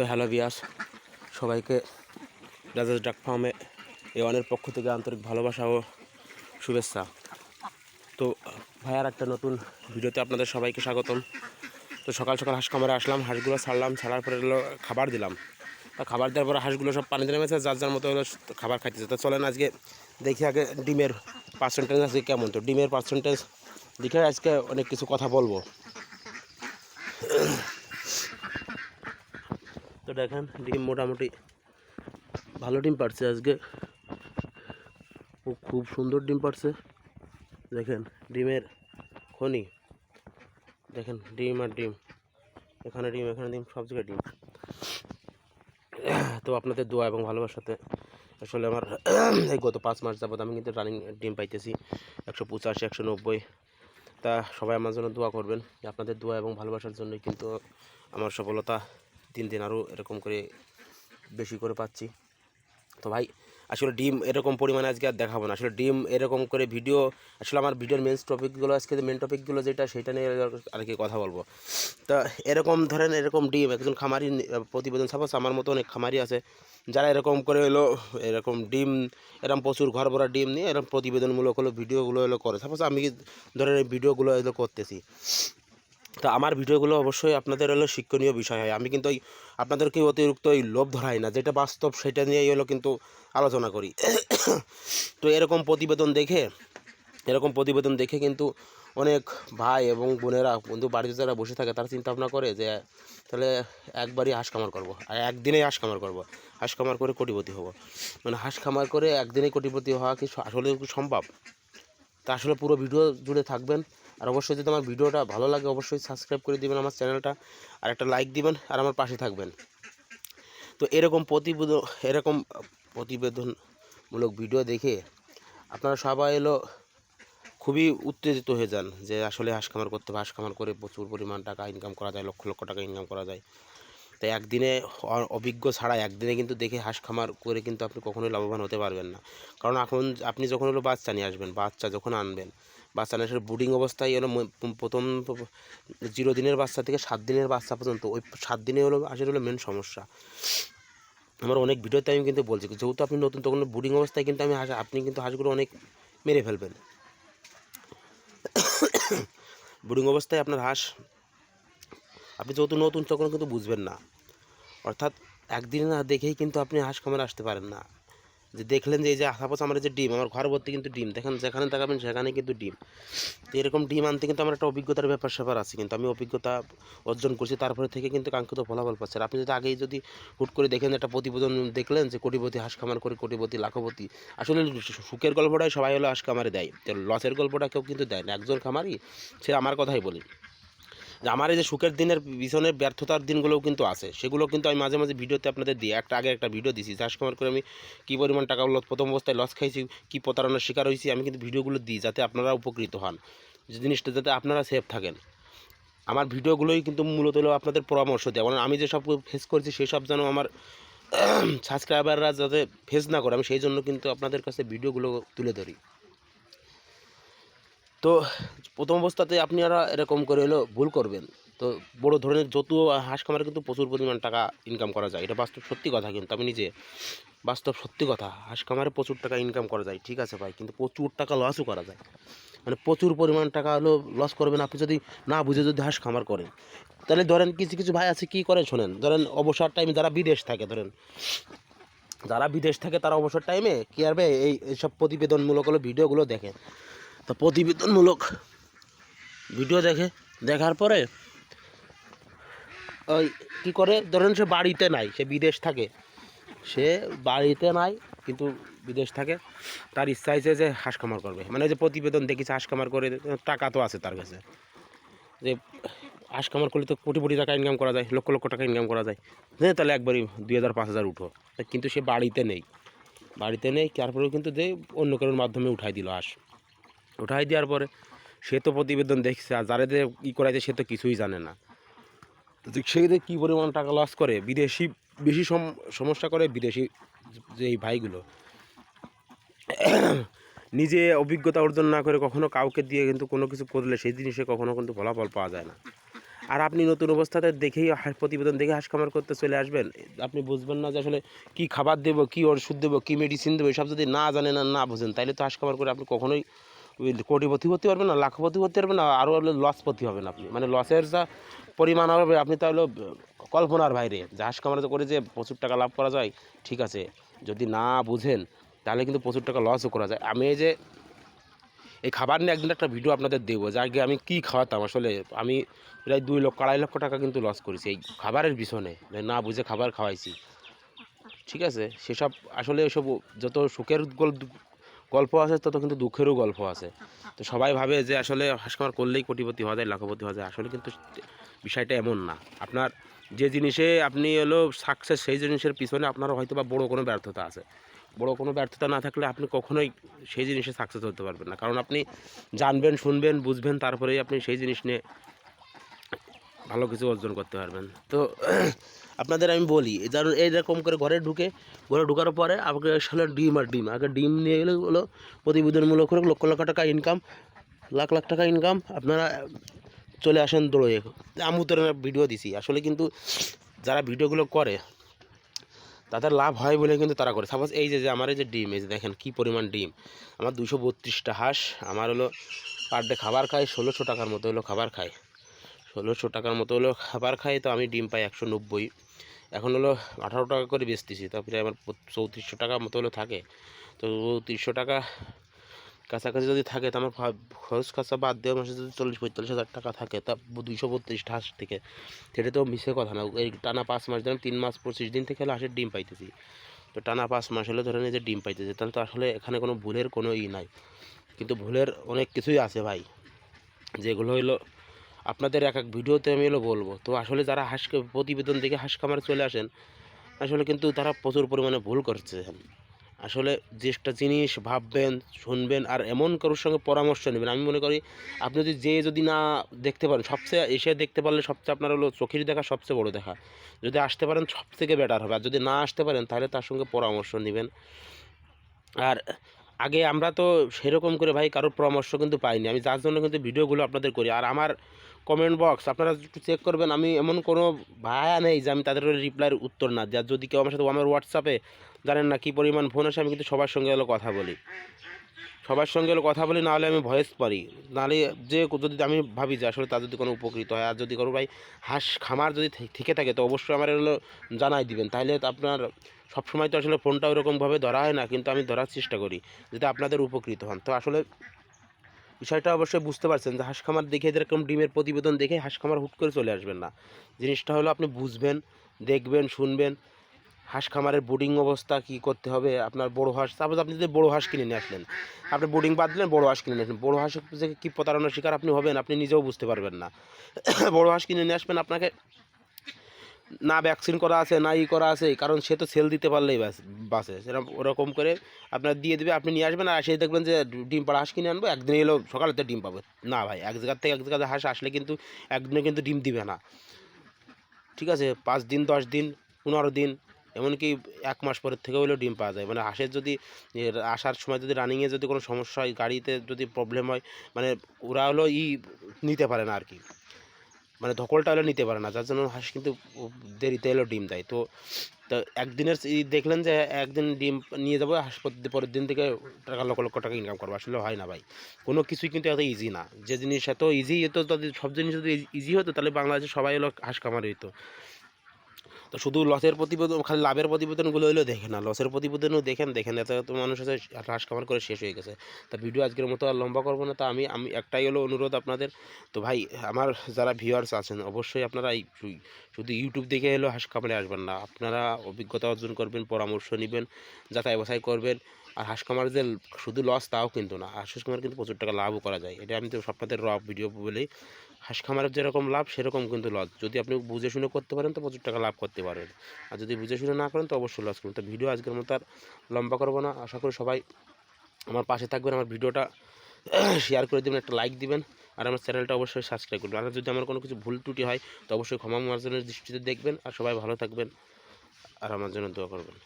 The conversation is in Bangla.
তো হ্যালো বিয়াস সবাইকে রাজাজ ডাক ফার্মে এওয়ানের পক্ষ থেকে আন্তরিক ভালোবাসা ও শুভেচ্ছা। তো ভাইয়ার একটা নতুন ভিডিওতে আপনাদের সবাইকে স্বাগতম। তো সকাল সকাল হাঁস কামারে আসলাম, হাঁসগুলো ছাড়লাম, ছাড়ার পরে হলো খাবার দিলাম। তা খাবার দেওয়ার পরে হাঁসগুলো সব পানিতে নেমেছে, যার যার মতো হলো খাবার খাইতেছে। তো চলেন আজকে দেখি আগে ডিমের পার্সেন্টেজ আজকে কেমন। তো ডিমের পার্সেন্টেজ দেখে আজকে অনেক কিছু কথা বলব। দেখেন, ডিম মোটামুটি ভালো ডিম পারছে আজকে। ও খুব সুন্দর ডিম পারছে দেখেন, ডিমের খনি। দেখেন, ডিম আর ডিম। এখানে ডিম এখানে ডিম, সব জায়গায় ডিম। তো আপনাদের দোয়া এবং ভালোবাসাতে আসলে আমার এই গত পাঁচ মাস যাবত আমি কিন্তু রানিং ডিম পাইতেছি। একশো পঁচাশি, একশো নব্বই। তা সবাই আমার জন্য দোয়া করবেন। আপনাদের দোয়া এবং ভালোবাসার জন্যই কিন্তু আমার সফলতা দিন দিন আরও এরকম করে বেশি করে পাচ্ছি। তো ভাই, আসলে ডিম এরকম পরিমাণে আজকে আর দেখাবো না। আসলে ডিম এরকম করে ভিডিও আসলে আমার ভিডিওর মেন টপিকগুলো আজকে মেন টপিকগুলো যেটা, সেটা নিয়ে আর কি কথা বলব। তা এরকম ধরেন এরকম ডিম, একজন খামারি, প্রতিবেদন সাপোজ আমার মতো অনেক খামারি আছে, যারা এরকম করে হলো, এরকম ডিম, এরকম প্রচুর ঘর ভরা ডিম নিয়ে এরকম প্রতিবেদনমূলক হলো ভিডিওগুলো হলো করে। সাপোজ আমি ধরেন এই ভিডিওগুলো হলো করতেছি। তো আমার ভিডিওগুলো অবশ্যই আপনাদের হলো শিক্ষণীয় বিষয় হয়। আমি কিন্তু ওই আপনাদেরকে অতিরিক্ত ওই লোভ ধরাই না। যেটা বাস্তব সেটা নিয়েই হলো কিন্তু আলোচনা করি। তো এরকম প্রতিবেদন দেখে, এরকম প্রতিবেদন দেখে কিন্তু অনেক ভাই এবং বোনেরা, বন্ধু বাড়িতে যারা বসে থাকে, তারা চিন্তা ভাবনা করে যে, তাহলে একবারই হাঁস খামার করব। আর একদিনেই হাঁস খামার করব। হাঁস খামার করে কোটিপতি হব। মানে হাঁস খামার করে একদিনেই কোটিপতি হওয়া কি আসলে সম্ভব? তা আসলে পুরো ভিডিও জুড়ে থাকবেন। আর অবশ্যই যদি আমার ভিডিওটা ভালো লাগে, অবশ্যই সাবস্ক্রাইব করে দিবেন আমার চ্যানেলটা, আর একটা লাইক দিবেন, আর আমার পাশে থাকবেন। তো এরকম প্রতিবেদন এরকম প্রতিবেদনমূলক ভিডিও দেখে আপনারা সবাই এলো খুবই উত্তেজিত হয়ে যান যে আসলে হাঁস খামার করতে হবে। হাঁস খামার করে প্রচুর পরিমাণ টাকা ইনকাম করা যায়, লক্ষ লক্ষ টাকা ইনকাম করা যায়। তাই একদিনে অভিজ্ঞ ছাড়া একদিনে কিন্তু দেখে হাঁস খামার করে কিন্তু আপনি কখনোই লাভবান হতে পারবেন না। কারণ এখন আপনি যখন হলো বাচ্চা নিয়ে আসবেন, বাচ্চা যখন আনবেন বাচ্চা আসলে বুডিং অবস্থায় হলো প্রথম জিরো দিনের বাচ্চা থেকে সাত দিনের বাচ্চা পর্যন্ত, ওই সাত দিনে হলো আসলে হলো মেন সমস্যা। আমার অনেক ভিডিওতে আমি কিন্তু বলছি, যেহেতু আপনি নতুন, তখন বুডিং অবস্থায় কিন্তু আমি হাঁস আপনি কিন্তু হাঁসগুলো অনেক মেরে ফেলবেন। বুডিং অবস্থায় আপনার হাঁস আপনি যেহেতু নতুন, তখন কিন্তু বুঝবেন না। অর্থাৎ একদিন না দেখেই কিন্তু আপনি হাঁস খামারে আসতে পারেন না। যে দেখলেন যে এই যে সাপোজ আমার যে ডিম, আমার ঘর ভর্তি কিন্তু ডিম, দেখেন যেখানে তাকাবেন সেখানে কিন্তু ডিম। তো এরকম ডিম আনতে কিন্তু আমার একটা অভিজ্ঞতার ব্যাপার স্যাপার আছে, কিন্তু আমি অভিজ্ঞতা অর্জন করছি তারপরে থেকে কিন্তু কাঙ্ক্ষিত ফলাফল পাচ্ছে। আপনি যদি আগেই যদি হুট করে দেখেন একটা প্রতিবেদন দেখলেন যে কোটিপতি হাঁস খামার করে কোটিপতি লাখপতি, আসলে সুখের গল্পটাই সবাই হলো হাঁস খামারে দেয়। লসের গল্পটা কেউ কিন্তু দেয় না। একজন খামারি, সে আমার কথাই বলি। যে আমার এই যে সুখের দিনের পিছনে ব্যর্থতার দিনগুলোও কিন্তু আছে। সেগুলো কিন্তু আমি মাঝে মাঝে ভিডিওতে আপনাদের দিই। একটা আগে একটা ভিডিও দিছি। চাষ কামার করে আমি কী পরিমাণ টাকা প্রথম অবস্থায় লস খাইছি, কী প্রতারণার শিকার হয়েছি আমি কিন্তু ভিডিওগুলো দিই যাতে আপনারা উপকৃত হন। যে জিনিসটা যাতে আপনারা সেফ থাকেন। আমার ভিডিওগুলোই কিন্তু মূলত হলো আপনাদের পরামর্শ দেয় কারণ আমি যেসব ফেস করেছি, সেসব যেন আমার সাবস্ক্রাইবাররা যাতে ফেস না করে, আমি সেই জন্য কিন্তু আপনাদের কাছে ভিডিওগুলো তুলে ধরি। তো প্রথম অবস্থাতে আপনারা এরকম করে হলো ভুল করবেন। তো বড় ধরনের যত হাঁস খামারে কিন্তু প্রচুর পরিমাণ টাকা ইনকাম করা যায়। এটা বাস্তব সত্যি কথা কিন্তু, আমি নিজে বাস্তব সত্যি কথা, হাঁস খামারে প্রচুর টাকা ইনকাম করা যায়, ঠিক আছে ভাই, কিন্তু প্রচুর টাকা লসও করা যায়। মানে প্রচুর পরিমাণ টাকা হলো লস করবেন আপনি যদি না বুঝে যদি হাঁস খামার করেন। তাহলে ধরেন কিছু কিছু ভাই আছে কী করে শোনেন, ধরেন অবসর টাইমে যারা বিদেশ থাকে, ধরেন যারা বিদেশ থাকে তারা অবসর টাইমে কী করবে এই এইসব প্রতিবেদনমূলক হলো ভিডিওগুলো দেখে তো প্রতিবেদনমূলক ভিডিও দেখে, দেখার পরে ওই কী করে, ধরেন সে বাড়িতে নাই, সে বিদেশ থাকে। সে বাড়িতে নাই, কিন্তু বিদেশ থাকে। তার ইচ্ছা হয়েছে যে হাঁস খামার করবে। মানে যে প্রতিবেদন দেখেছে হাঁস খামার করে টাকা তো আছে তার কাছে। যে হাঁস খামার করলে তো কোটি কোটি টাকা ইনকাম করা যায়, লক্ষ লক্ষ টাকা ইনকাম করা যায়। হ্যাঁ তাহলে একবারই দুই হাজার, পাঁচ হাজার উঠো। কিন্তু সে বাড়িতে নেই। বাড়িতে নেই, তারপরেও কিন্তু যে অন্য কারোর মাধ্যমে উঠাই দিল হাঁস। উঠাই দেওয়ার পরে সে তো প্রতিবেদন দেখছে, আর যারা ই করাইছে সে তো কিছুই জানে না। সে কী পরিমাণ টাকা লস করে, বিদেশি, বেশি সম- সমস্যা করে বিদেশি যে এই ভাইগুলো, নিজে অভিজ্ঞতা অর্জন না করে কখনো কাউকে দিয়ে কিন্তু কোনো কিছু করলে সেই জিনিসে কখনো কিন্তু ফলাফল পাওয়া যায় না। আর আপনি নতুন অবস্থাতে দেখেই প্রতিবেদন দেখে হাঁস খামার করতে চলে আসবেন, আপনি বুঝবেন না যে আসলে কী খাবার দেবো, কী ওষুধ দেবো, কী মেডিসিন দেবো, এসব যদি না জানেন আর না বোঝেন তাহলে তো হাঁস খামার করে আপনি কখনোই কোটিপতি হতে পারবেন না, লাখপতি হতে পারবেন না, আরও লসপতি হবেন আপনি। মানে লসের যা পরিমাণ হবে, আপনি তাহলে কল্পনার বাইরে। যে হাঁস খামার করে যে প্রচুর টাকা লাভ করা যায়, ঠিক আছে। যদি না বুঝেন, তাহলে কিন্তু প্রচুর টাকা লসও করা যায়। আমি যে এই খাবার নিয়ে একদিন একটা ভিডিও আপনাদের দেবো যে আগে আমি কী খাওয়াতাম আসলে? আমি প্রায় দুই লক্ষ, আড়াই লক্ষ টাকা কিন্তু লস করেছি এই খাবারের পিছনে না বুঝে খাবার খাওয়াইছি। ঠিক আছে? সেসব আসলে এসব যত সুখের গল- গল্প আছে, তত কিন্তু দুঃখেরও গল্প আছে। তো সবাই ভাবে যে আসলে হাঁস খামার করলেই কোটিপতি হওয়া যায়, লাখপতি হওয়া যায়। আসলে কিন্তু বিষয়টা এমন না। আপনার যে জিনিসে আপনি হলো সাকসেস সেই জিনিসের পিছনে আপনার হয়তো বা বড়ো কোনো ব্যর্থতা আছে। বড় কোনো ব্যর্থতা না থাকলে আপনি কখনোই সেই জিনিসে সাকসেস হতে পারবেন না। কারণ আপনি জানবেন, শুনবেন, বুঝবেন, তারপরেই আপনি সেই জিনিস নিয়ে ভালো কিছু অর্জন করতে পারবেন। তো, আপনাদের আমি বলি ধরুন এইরকম করে ঘরে ঢুকে, ঘরে ঢুকার পরে আমাকে আসলে ডিম আর ডিম। আগে ডিম নিয়ে গেলে হলো প্রতিবেদনমূলক করে লক্ষ লক্ষ টাকা ইনকাম লাখ লাখ টাকা ইনকাম আপনারা চলে আসেন দৌড়ে আমি তো ভিডিও দিছি। আসলে কিন্তু যারা ভিডিওগুলো করে, তাদের লাভ হয় বলে কিন্তু তারা করে। সাপোজ এই যে আমার এই যে ডিম, এই যে দেখেন কী পরিমাণ ডিম। আমার দুশো বত্রিশটা হাঁস, আমার হলো পার ডে খাবার খায়, ষোলোশো টাকার মতো হলো খাবার খায়। ষোলোশো টাকার মতো হলো খাবার খাই, তো আমি ডিম পাই একশো নব্বই। এখন হলো আঠারো টাকা করে বেচতেছি তারপরে আমার চৌত্রিশশো টাকা মতো হলো থাকে। তো চৌত্রিশশো টাকা কাছাকাছি যদি থাকে, তো আমার খরচ খরচা বাদ দেওয়া মাসে যদি চল্লিশ পঁয়তাল্লিশ হাজার টাকা থাকে, তা দুইশো বত্রিশ হাঁস থেকে। সেটা তো মিশে কথা না, এই টানা পাঁচ মাস ধরেন তিন মাস পঁচিশ দিন থেকে হলে হাঁসের ডিম পাইতেছি। তো টানা পাঁচ মাস হলে ধরেন এই যে ডিম পাইতেছি, তাহলে তো আসলে এখানে কোনো ভুলের কোনো ই নাই। কিন্তু ভুলের অনেক কিছুই আছে ভাই, যেগুলো হলো আপনাদের এক এক ভিডিওতে আমি হলো বলব। তো আসলে যারা হাঁস প্রতিবেদন দেখে হাঁস খামারে চলে আসেন, আসলে কিন্তু তারা প্রচুর পরিমাণে ভুল করছেন আসলে যেটা জিনিস ভাববেন, শুনবেন আর এমন কারোর সঙ্গে পরামর্শ নেবেন, আমি মনে করি আপনি যদি যে যদি না দেখতে পারেন, সবচেয়ে এসে দেখতে পারলে সবচেয়ে আপনার হলো চোখের দেখা, সবচেয়ে বড় দেখা। যদি আসতে পারেন সব থেকে বেটার হবে। আর যদি না আসতে পারেন, তাহলে তার সঙ্গে পরামর্শ নেবেন। আর আগে আমরা তো সেরকম করে ভাই কারোর পরামর্শ কিন্তু পাইনি। আমি যার জন্য কিন্তু ভিডিওগুলো আপনাদের করি। আর আমার কমেন্ট বক্স আপনারা একটু চেক করবেন, আমি এমন কোনো ভায়া নেই যে আমি তাদের রিপ্লাইয়ের উত্তর না দেওয়ার যদি কেউ আমার সাথে আমার হোয়াটসঅ্যাপে জানেন না কী পরিমাণ ফোন আসে, আমি কিন্তু সবার সঙ্গে হলো কথা বলি। সবার সঙ্গে হলো কথা বলি, নাহলে আমি ভয়েস পারি। নাহলে যে যদি আমি ভাবি যে আসলে তার যদি কোনো উপকৃত হয়, আর যদি কোনো ভাই হাঁস খামার যদি থেকে থাকে, তো অবশ্যই আমার হলো জানাই দিবেন। তাহলে আপনার সবসময় তো আসলে ফোনটা ওরকমভাবে ধরা হয় না, কিন্তু আমি ধরার চেষ্টা করি, যাতে আপনাদের উপকৃত হন। তো আসলে বিষয়টা অবশ্যই বুঝতে পারছেন যে হাঁস খামার দেখে যেরকম ডিমের প্রতিবেদন দেখে হাঁস খামার হুট করে চলে আসবেন না। জিনিসটা হলো আপনি বুঝবেন, দেখবেন, শুনবেন, হাঁস খামারের বোর্ডিং অবস্থা কী করতে হবে, আপনার বড়ো হাঁস, সাপোজ আপনি যদি বড়ো হাঁস কিনে নিয়ে আসলেন, আপনি বোর্ডিং বাদ দিলেন, বড়ো হাঁস কিনে নিয়ে আসলেন, বড়ো হাঁসের থেকে কী প্রতারণার শিকার আপনি হবেন, আপনি নিজেও বুঝতে পারবেন না। বড়ো হাঁস কিনে নিয়ে আসবেন, আপনাকে না ভ্যাকসিন করা আছে, না ই করা আছে, কারণ সে তো সেল দিতে পারলেই বাস বাসে। সেরকম ওরকম করে আপনার দিয়ে দেবে, আপনি নিয়ে আসবেন, আর সেই দেখবেন যে ডিম পাড়া হাঁস কিনে আনব, একদিন এলো সকালেতে ডিম পাবে। না ভাই, এক জায়গার থেকে এক জায়গাতে হাঁস আসলে কিন্তু একদিনে কিন্তু ডিম দিবে না। ঠিক আছে, পাঁচ দিন, দশ দিন, পনেরো দিন, এমনকি এক মাস পরের থেকে হলেও ডিম পাওয়া যায়। মানে হাঁসের যদি আসার সময় যদি রানিংয়ে যদি কোনো সমস্যা হয়, গাড়িতে যদি প্রবলেম হয় মানে ওরা হলো ই নিতে পারে না আর কি। মানে ধকলটা হলে নিতে পারে না, যার জন্য হাঁস কিন্তু দেরিতে এলো ডিম দেয়। তো তো একদিনের দেখলেন যে একদিন ডিম নিয়ে যাব, হাঁস পর- পরের দিন থেকে টাকা, লক্ষ লক্ষ টাকা ইনকাম করব। আসলে হয় না ভাই। কোনো কিছুই কিন্তু এত ইজি না। যে জিনিস এত ইজি হতো তাদের সব জিনিস যদি ইজি হতো, তাহলে বাংলাদেশে সবাই হলো হাঁস খামার হতো তো শুধু লসের প্রতিবেদন, খালি লাভের প্রতিবেদনগুলো হলেও দেখে না। লসের প্রতিবেদনও দেখেন দেখেন এত এত মানুষ আছে হাঁস কামার করে শেষ হয়ে গেছে। তা ভিডিও আজকের মতো আর লম্বা করব না, তা আমি আমি একটাই হলো অনুরোধ আপনাদের। তো ভাই, আমার যারা ভিউয়ার্স আছেন, অবশ্যই আপনারা এই শুধু ইউটিউব দেখে এলো হাঁস আসবেন না। আপনারা অভিজ্ঞতা অর্জন করবেন, পরামর্শ নেবেন যাচাই বাছাই করবেন। আর হাঁস খামার যে শুধু লস তাও কিন্তু না। হাঁস খামার কিন্তু প্রচুর টাকা লাভও করা যায়। এটা আমি তো আপনাদের র ভিডিও বলেই। হাঁস খামারের যেরকম লাভ, সেরকম কিন্তু লস যদি আপনি বুঝে শুনে করতে পারেন, তো প্রচুর টাকা লাভ করতে পারেন আর যদি বুঝে শুনে না করেন, তো অবশ্যই লস করবেন তো ভিডিও আজকের মতো আর লম্বা করব না। আশা করি সবাই আমার পাশে থাকবেন, আমার ভিডিওটা শেয়ার করে দেবেন, একটা লাইক দিবেন। আর আমার চ্যানেলটা অবশ্যই সাবস্ক্রাইব করবেন। আর যদি আমার কোনো কিছু ভুল ত্রুটি হয়, তো অবশ্যই ক্ষমা মার্জনের দৃষ্টিতে দেখবেন। আর সবাই ভালো থাকবেন। আর আমার জন্য দোয়া করবেন।